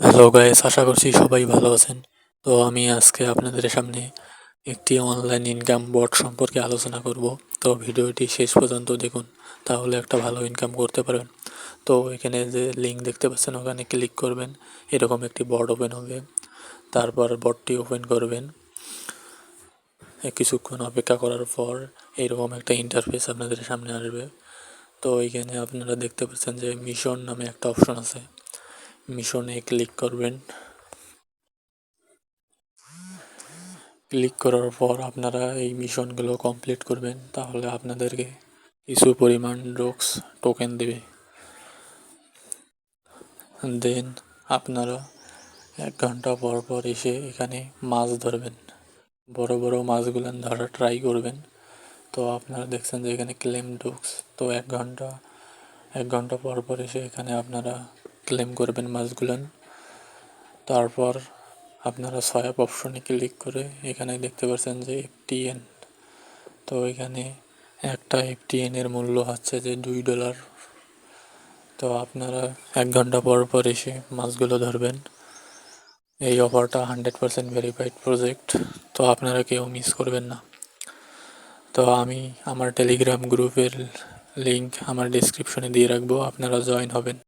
Hello guys আশা করছি সবাই ভালো আছেন। তো আমি আজকে আপনাদের সামনে একটি অনলাইন ইনকাম বট সম্পর্কে আলোচনা করব। তো ভিডিওটি শেষ পর্যন্ত দেখুন, তাহলে একটা ভালো ইনকাম করতে পারবেন। তো এখানে যে লিঙ্ক দেখতে পাচ্ছেন, ওখানে ক্লিক করবেন, এরকম একটি বট ওপেন হবে। তারপর বটটি ওপেন করবেন। কিছুক্ষণ অপেক্ষা করার পর এরকম একটা ইন্টারফেস আপনাদের সামনে আসবে। তো এইখানে আপনারা দেখতে পাচ্ছেন যে মিশন নামে একটা অপশন আছে। মিশনে ক্লিক করবেন। ক্লিক করার পর আপনারা এই মিশনগুলো কমপ্লিট করবেন, তাহলে আপনাদেরকে কিছু পরিমাণ ড্রগস টোকেন দেবে। দেন আপনারা এক ঘণ্টা পর পর এসে এখানে মাছ ধরবেন। বড় বড় মাছগুলো ধরা ট্রাই করবেন। তো আপনারা দেখছেন যে এখানে ক্লেম ডুকস তো এক ঘণ্টা এক ঘণ্টা পর পর এসে এখানে আপনারা ক্লেম করবেন মাছগুলান তারপর আপনারা সয়াপ অপশনে ক্লিক করে এখানে দেখতে পাচ্ছেন যে এফটিএন তো এখানে একটা এফটিএন এর মূল্য হচ্ছে যে দুই ডলার তো আপনারা এক ঘণ্টা পর পর এসে মাছগুলো ধরবেন। এই অফারটা হান্ড্রেড পারসেন্ট ভেরিফাইড প্রজেক্ট তো আপনারা কেউ মিস করবেন না। তো আমি আমার টেলিগ্রাম গ্রুপের লিংক আমার ডিসক্রিপশনে দিয়ে রাখব। আপনারা জয়েন হবেন।